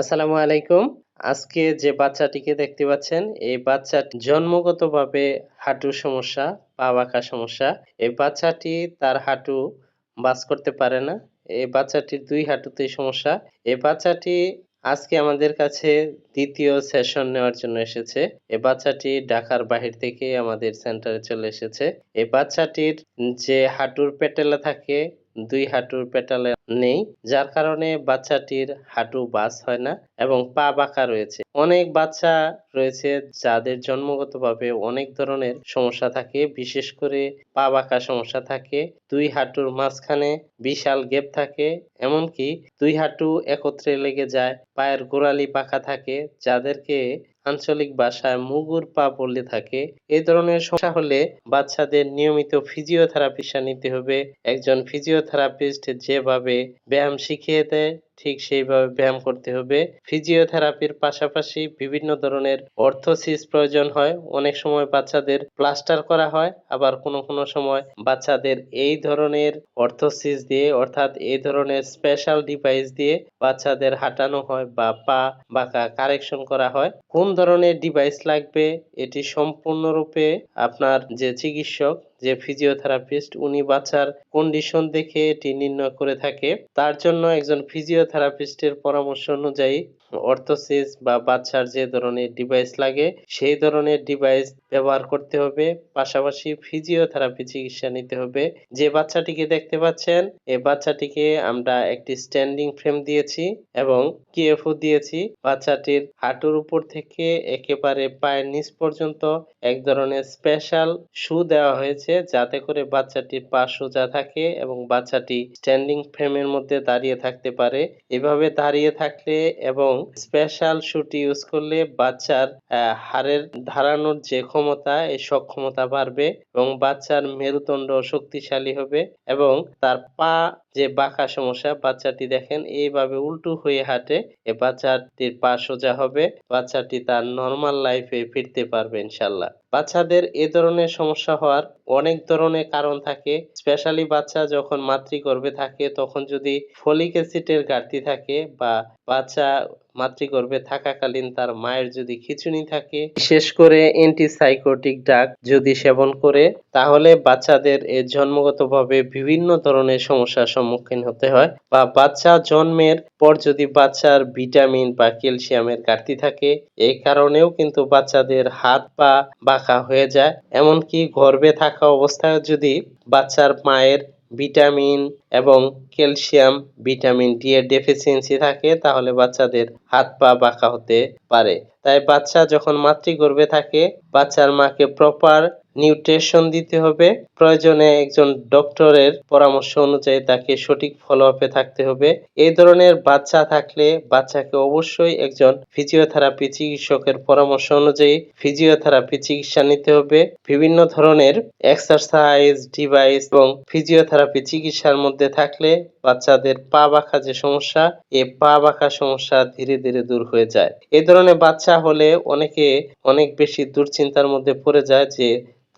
আসসালামু আলাইকুম। আজকে যে বাচ্চাটিকে দেখতে পাচ্ছেন, এই বাচ্চা জন্মগতভাবে হাঁটুর সমস্যা, পা বাঁকা সমস্যা, এই বাচ্চাটি তার হাঁটু বাস করতে পারে না, এই বাচ্চাটির দুই হাঁটুতেই সমস্যা। এই বাচ্চাটি আজকে আমাদের কাছে দ্বিতীয় সেশন নেওয়ার জন্য এসেছে। এই বাচ্চাটি ঢাকার বাহির থেকে আমাদের সেন্টারে চলে এসেছে। এই বাচ্চাটির যে হাঁটুর পেটেলা থাকে দুই হাঁটুর পেটালে নেই, যার কারণে বাচ্চাটির হাঁটু বাস হয় না এবং পা বাঁকা রয়েছে। অনেক বাচ্চা রয়েছে যাদের জন্মগতভাবে অনেক ধরনের সমস্যা থাকে, বিশেষ করে পা বাঁকা সমস্যা থাকে, দুই হাঁটুর মাঝখানে বিশাল গেপ থাকে, এমনকি দুই হাঁটু একত্রে লেগে যায়, পায়ের গোড়ালি পাকা থাকে, যাদেরকে আঞ্চলিক ভাষায় মুগুর পা বলে থাকে এই ধরনের সমস্যা হলে বাচ্চাদের নিয়মিত ফিজিওথেরাপিস্ট নিতে হবে। একজন ফিজিওথেরাপিস্ট যেভাবে ব্যায়াম শিখিয়ে দেয় ঠিক সেইভাবে ব্যায়াম করতে হবে। ফিজিওথেরাপির পাশাপাশি বিভিন্ন ধরনের অর্থোসিস প্রয়োজন হয়। অনেক সময় বাচ্চাদের প্লাস্টার করা হয়, আবার কোনো কোনো সময় বাচ্চাদের এই ধরনের অর্থোসিস দিয়ে, অর্থাৎ এই ধরনের স্পেশাল ডিভাইস দিয়ে বাচ্চাদের হাঁটানো হয় বা পা বাঁকা কারেকশন করা হয়। কোন ধরনের ডিভাইস লাগবে? এটি সম্পূর্ণরূপে আপনার যে চিকিৎসক যে ফিজিওথেরাপিস্ট উনি বাচ্চার কন্ডিশন দেখে এটি নির্ণয় করে থাকে, তার জন্য একজন ফিজিওথেরাপিস্টের পরামর্শ অনুযায়ী অর্থোসিস বা বাচ্চার যে ধরনের ডিভাইস লাগে, সেই ধরনের ডিভাইস ব্যবহার করতে হবে। পাশাপাশি ফিজিওথেরাপি চিকিৎসা নিতে হবে। যে বাচ্চাটিকে দেখতে পাচ্ছেন এই বাচ্চাটিকে আমরা একটি স্ট্যান্ডিং ফ্রেম দিয়েছি এবং কিএফও দিয়েছি। বাচ্চাটির হাঁটুর উপর থেকে একেবারে পায়ের নিচ পর্যন্ত এক ধরনের স্পেশাল শু দেওয়া হয়েছে, যাতে করে বাচ্চাটির পা সোজা থাকে এবং বাচ্চাটি স্ট্যান্ডিং ফ্রেমের মধ্যে দাঁড়িয়ে থাকতে পারে। এভাবে দাঁড়িয়ে থাকলে এবং স্পেশাল শুটি ইউজ করলে বাচ্চার হাড়ের ধারানোর যে ক্ষমতা, এই সক্ষমতা বাড়বে এবং বাচ্চার মেরুদণ্ড শক্তিশালী হবে এবং তার পা যে বাঁকা সমস্যা, বাচ্চাটি দেখেন, এইভাবে উল্টো হয়ে হাঁটে, এ বাচ্চাটির পা সোজা হবে, বাচ্চাটি তার নর্মাল লাইফে ফিরতে পারবে ইনশাল্লাহ। বাচ্চাদের এ ধরনের সমস্যা হওয়ার অনেক ধরনের কারণ থাকে স্পেশালি বাচ্চা যখন মাতৃগর্ভে থাকে, তখন যদি ফলিক অ্যাসিডের ঘাটতি থাকে বা বাচ্চা মাতৃগর্ভে থাকাকালীন তার মায়ের যদি খিচুনি থাকে, বিশেষ করে অ্যান্টিসাইকোটিক ড্রাগ যদি সেবন করে, তাহলে বাচ্চাদের জন্মগতভাবে বিভিন্ন ধরনের সমস্যার সম্মুখীন হতে হয়। বা বাচ্চা জন্মের পর যদি বাচ্চার ভিটামিন বা ক্যালসিয়ামের ঘাটতি থাকে এই কারণেও কিন্তু বাচ্চাদের হাত পা বাঁকা হয়ে যায়। এমনকি গর্ভে থাকা অবস্থায় যদি বাচ্চার মায়ের ভিটামিন এবং ক্যালসিয়াম, ভিটামিন ডি এর ডেফিসিয়েন্সি থাকে, তাহলে বাচ্চাদের হাত পা বাঁকা হতে পারে। তাই বাচ্চা যখন মাতৃগর্ভে থাকে, বাচ্চার মাকে প্রপার নিউট্রিশন দিতে হবে। প্রয়োজনে একজন ডক্টরের পরামর্শ অনুযায়ী তাকে সঠিক ফলো আপে থাকতে হবে। এই ধরনের বাচ্চা থাকলে বাচ্চাকে অবশ্যই একজন ফিজিওথেরাপি চিকিৎসকের পরামর্শ অনুযায়ী ফিজিওথেরাপি চিকিৎসা নিতে হবে। বিভিন্ন ধরনের এক্সারসাইজ ডিভাইস এবং ফিজিওথেরাপি চিকিৎসার মধ্যে থাকলে বাচ্চাদের পা বাঁকা যে সমস্যা, এ পা বাঁকা সমস্যা ধীরে ধীরে দূর হয়ে যায়। এই ধরনের বাচ্চা হলে অনেকে অনেক বেশি দুশ্চিন্তার মধ্যে পড়ে যায় যে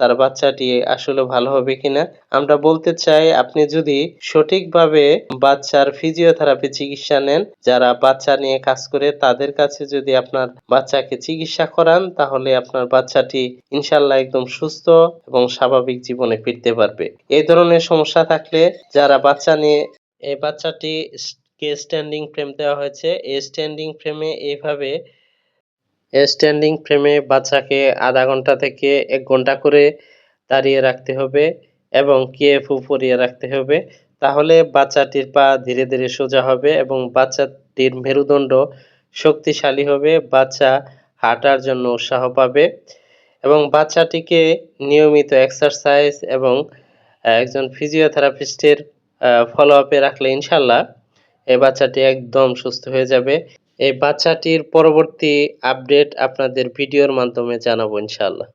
তার বাচ্চাটি আসলে ভালো হবে কিনা। আমরা বলতে চাই, আপনি যদি সঠিকভাবে বাচ্চার ফিজিওথেরাপি চিকিৎসা নেন, যারা বাচ্চা নিয়ে কাজ করে, তাদের কাছে যদি আপনার বাচ্চাকে চিকিৎসা করান, তাহলে আপনার বাচ্চাটি ইনশাল্লাহ একদম সুস্থ এবং স্বাভাবিক জীবনে ফিরতে পারবে। এই ধরনের সমস্যা থাকলে যারা বাচ্চা নিয়ে এই বাচ্চাটি কে স্ট্যান্ডিং ফ্রেম দেওয়া হয়েছে। এই স্ট্যান্ডিং ফ্রেমে এইভাবে স্ট্যান্ডিং ফ্রেমে বাচ্চাকে আধা ঘণ্টা থেকে এক ঘণ্টা করে দাঁড়িয়ে রাখতে হবে এবং কেএফও পরিয়ে রাখতে হবে। তাহলে বাচ্চাটির পা ধীরে ধীরে সোজা হবে এবং বাচ্চাটির মেরুদণ্ড শক্তিশালী হবে। বাচ্চা হাঁটার জন্য উৎসাহ পাবে এবং বাচ্চাটিকে নিয়মিত এক্সারসাইজ এবং একজন ফিজিওথেরাপিস্টের ফলো আপে রাখলে ইনশাল্লাহ এই বাচ্চাটি একদম সুস্থ হয়ে যাবে। এই বাচ্চাটির পরবর্তী আপডেট আপনাদের ভিডিওর মাধ্যমে জানাব ইনশাল্লাহ